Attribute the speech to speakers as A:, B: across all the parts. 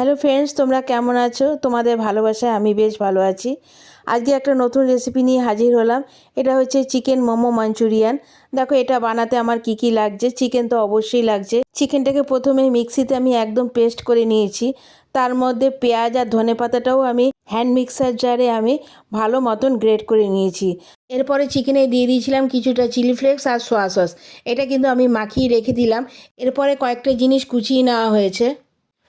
A: Hello friends তোমরা কেমন আছো? তোমাদের ভালোবাসায় আমি বেশ ভালো আছি। আজকে একটা নতুন রেসিপি নিয়ে হাজির হলাম। এটা হচ্ছে চিকেন মোমো মাঞ্চুরিয়ান। দেখো, এটা বানাতে আমার কি কি লাগছে? চিকেন তো অবশ্যই লাগছে। চিকেনটাকে প্রথমে মিক্সিতে আমি একদম পেস্ট করে নিয়েছি। তার মধ্যে পেঁয়াজ আর ধনে পাতাটাও আমি হ্যান্ড মিক্সার জারে আমি ভালো মতন গ্রেট করে নিয়েছি। এরপরে চিকেনে দিয়ে দিয়েছিলাম কিছুটা চিলি ফ্লেক্স আর সোয়া সস এটা কিন্তু আমি মাখিয়ে রেখে দিলাম। এরপরে কয়েকটা জিনিস কুচিয়ে নেওয়া হয়েছে।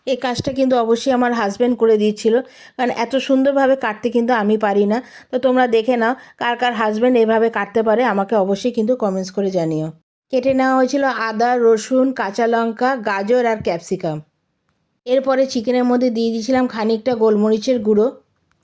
A: এই কাজটা কিন্তু অবশ্যই আমার হাজব্যান্ড করে দিয়েছিল। কারণ এত সুন্দরভাবে কাটতে কিন্তু আমি পারি না। তো তোমরা দেখে নাও কার কার হাজব্যান্ড এভাবে কাটতে পারে, আমাকে অবশ্যই কিন্তু কমেন্টস করে জানিও। কেটে নেওয়া হয়েছিল আদা, রসুন, কাঁচা লঙ্কা, গাজর আর ক্যাপসিকাম এরপরে চিকেনের মধ্যে দিয়ে দিয়েছিলাম খানিকটা গোলমরিচের গুঁড়ো।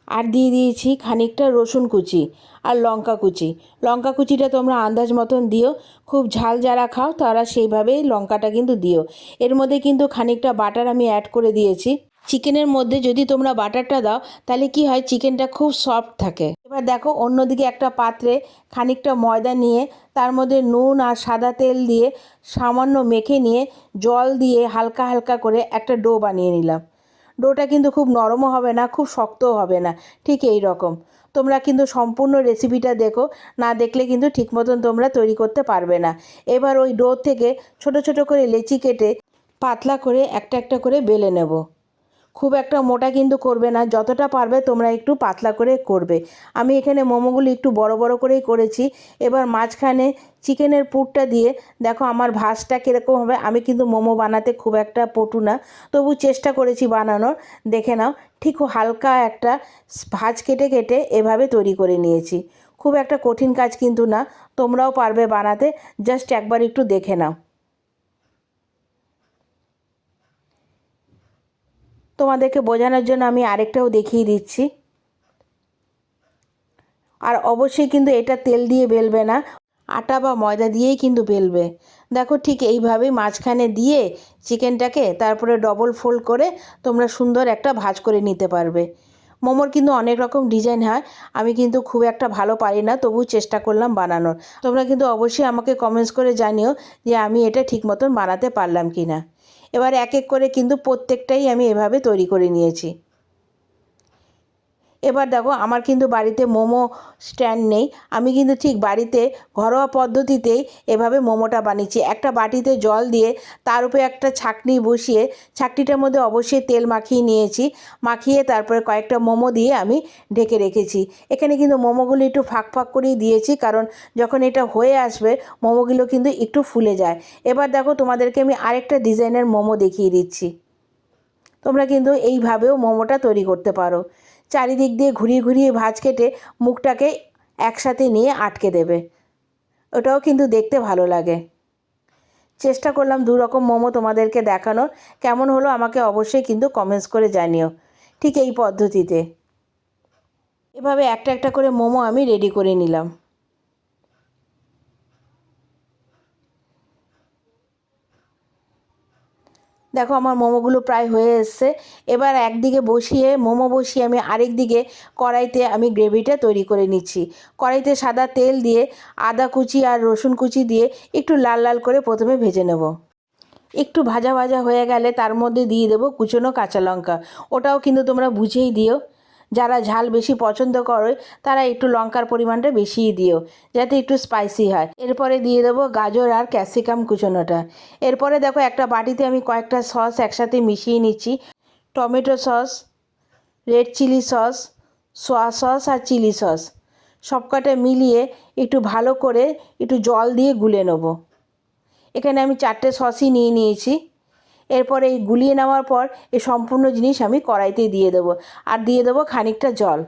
A: আর দিয়ে দিয়েছি খানিকটা রসুন কুচি আর লঙ্কা কুচি। লঙ্কা কুচিটা তোমরা আন্দাজ মতন দিও, খুব ঝাল যারা খাও তারা সেইভাবেই লঙ্কাটা কিন্তু দিও। এর মধ্যে কিন্তু খানিকটা বাটার আমি অ্যাড করে দিয়েছি। চিকেনের মধ্যে যদি তোমরা বাটারটা দাও, তাহলে কি হয়, চিকেনটা খুব সফট থাকে। এবার দেখো, অন্যদিকে একটা পাত্রে খানিকটা ময়দা নিয়ে, তার মধ্যে নুন আর সাদা তেল দিয়ে সামান্য মেখে নিয়ে জল দিয়ে হালকা হালকা করে একটা ডো বানিয়ে নিলাম। ডোটা কিন্তু খুব নরমও হবে না, খুব শক্তও হবে না, ঠিক এই রকম। তোমরা কিন্তু সম্পূর্ণ রেসিপিটা দেখো, না দেখলে কিন্তু ঠিক মতন তোমরা তৈরি করতে পারবে না। এবার ওই ডো থেকে ছোট ছোট করে লেচি কেটে পাতলা করে একটা একটা করে বেলে নেব। খুব একটা মোটা কিন্তু করবে না, যতটা পারবে তোমরা একটু পাতলা করে করবে। আমি এখানে মোমোগুলি একটু বড় বড় করেই করেছি। এবার মাঝখানে চিকেনের পুরটা দিয়ে দেখো আমার ভাজটা কীরকম হবে। আমি কিন্তু মোমো বানাতে খুব একটা পটু না, তবু চেষ্টা করেছি বানানোর। দেখে নাও, ঠিক হালকা একটা ভাজ কেটে কেটে এভাবে তৈরি করে নিয়েছি। খুব একটা কঠিন কাজ কিন্তু না, তোমরাও পারবে বানাতে। জাস্ট একবার একটু দেখে নাও। তোমাদেরকে বোঝানোর জন্য আমি আরেকটাও দেখিয়ে দিচ্ছি। আর অবশ্যই কিন্তু এটা তেল দিয়ে বেলবে না, আটা বা ময়দা দিয়েই কিন্তু বেলবে। দেখো ঠিক এইভাবেই মাঝখানে দিয়ে চিকেনটাকে তারপরে ডবল ফোল্ড করে তোমরা সুন্দর একটা ভাজ করে নিতে পারবে। মোমোর কিন্তু অনেক রকম ডিজাইন হয়, আমি কিন্তু খুব একটা ভালো পারি না তবু চেষ্টা করলাম বানানোর। তোমরা কিন্তু অবশ্যই আমাকে কমেন্টস করে জানিও যে আমি এটা ঠিক মতন বানাতে পারলাম কি না এবার এক এক করে কিন্তু প্রত্যেকটাই আমি এভাবে তৈরি করে নিয়েছি। এবার দেখো আমার কিন্তু বাড়িতে মোমো স্ট্যান্ড নেই। আমি কিন্তু ঠিক বাড়িতে ঘরোয়া পদ্ধতিতেই এভাবে মোমোটা বানিয়েছি। একটা বাটিতে জল দিয়ে তার উপরে একটা ছাকনি বসিয়ে, ছাকনিটার মধ্যে অবশ্যই তেল মাখিয়ে নিয়েছি। মাখিয়ে তারপরে কয়েকটা মোমো দিয়ে আমি ঢেকে রেখেছি। এখানে কিন্তু মোমোগুলো একটু ফাঁক ফাঁক করেই দিয়েছি, কারণ যখন এটা হয়ে আসবে, মোমোগুলো কিন্তু একটু ফুলে যায়। এবার দেখো তোমাদেরকে আমি আরেকটা ডিজাইনের মোমো দেখিয়ে দিচ্ছি। তোমরা কিন্তু এইভাবেও মোমোটা তৈরি করতে পারো। চারিদিক দিয়ে ঘুরিয়ে ঘুরিয়ে ভাঁজ কেটে মুখটাকে একসাথে নিয়ে আটকে দেবে। ওটাও কিন্তু দেখতে ভালো লাগে। চেষ্টা করলাম দু রকম মোমো তোমাদেরকে দেখানোর। কেমন হলো আমাকে অবশ্যই কিন্তু কমেন্টস করে জানিও। ঠিক এই পদ্ধতিতে। এভাবে একটা একটা করে মোমো আমি রেডি করে নিলাম। দেখো আমার মোমোগুলো প্রায় হয়ে এসছে। এবার একদিকে বসিয়ে, মোমো বসিয়ে আমি আরেক দিকে কড়াইতে আমি গ্রেভিটা তৈরি করে নিচ্ছি। কড়াইতে সাদা তেল দিয়ে, আদা কুচি আর রসুন কুচি দিয়ে একটু লাল লাল করে প্রথমে ভেজে নেব। একটু ভাজা ভাজা হয়ে গেলে তার মধ্যে দিয়ে দেবো কুচনো কাঁচা লঙ্কা। ওটাও কিন্তু তোমরা বুঝেই দিও। যারা ঝাল বেশি পছন্দ করে, তারা একটু লঙ্কার পরিমাণটা বেশিই দিও, যাতে একটু স্পাইসি হয়। এরপরে দিয়ে দেবো গাজর আর ক্যাপসিকাম কুচোনোটা। এরপরে দেখো একটা বাটিতে আমি কয়েকটা সস একসাথে মিশিয়ে নিচ্ছি। Tomato sauce red chilli sauce soya sauce আর চিলি সস সবকটা মিলিয়ে একটু ভালো করে একটু জল দিয়ে গুলে নেব। এখানে আমি চারটে সসই নিয়ে নিয়েছি। এরপরে এই গুলিয়ে নেওয়ার পর এই সম্পূর্ণ জিনিস আমি কড়াইতে দিয়ে দেবো। আর দিয়ে দেবো খানিকটা জল।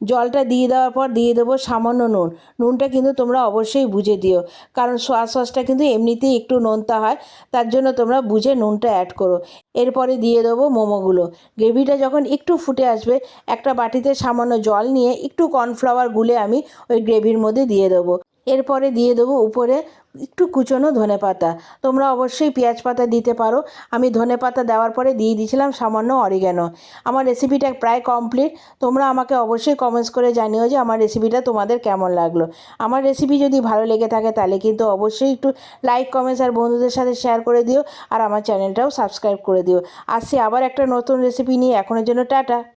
A: জলটা দিয়ে দেওয়ার পর দিয়ে দেবো সামান্য নুন। নুনটা কিন্তু তোমরা অবশ্যই বুঝে দিও। কারণ সোয়া সসটা কিন্তু এমনিতেই একটু নোনতা হয়, তার জন্য তোমরা বুঝে নুনটা অ্যাড করো। এরপরে দিয়ে দেবো মোমোগুলো। গ্রেভিটা যখন একটু ফুটে আসবে, একটা বাটিতে সামান্য জল নিয়ে একটু কর্নফ্লাওয়ার গুলে আমি ওই গ্রেভির মধ্যে দিয়ে দেবো। এরপরে দিয়ে দেবো উপরে একটু কুচনো ধনে পাতা। তোমরা অবশ্যই পেঁয়াজ পাতা দিতে পারো। আমি ধনে পাতা দেওয়ার পরে দিয়ে দিয়েছিলাম সামান্য অরিগ্যানো আমার রেসিপিটা প্রায় কমপ্লিট তোমরা আমাকে অবশ্যই কমেন্টস করে জানিও যে আমার রেসিপিটা তোমাদের কেমন লাগল। আমার রেসিপি যদি ভালো লেগে থাকে তাহলে কিন্তু অবশ্যই একটু লাইক কমেন্টস আর বন্ধুদের সাথে শেয়ার করে দিও। আর আমার চ্যানেলটাও সাবস্ক্রাইব করে দিও। আসছি আবার একটা নতুন রেসিপি নিয়ে। এখনের জন্য টাটা।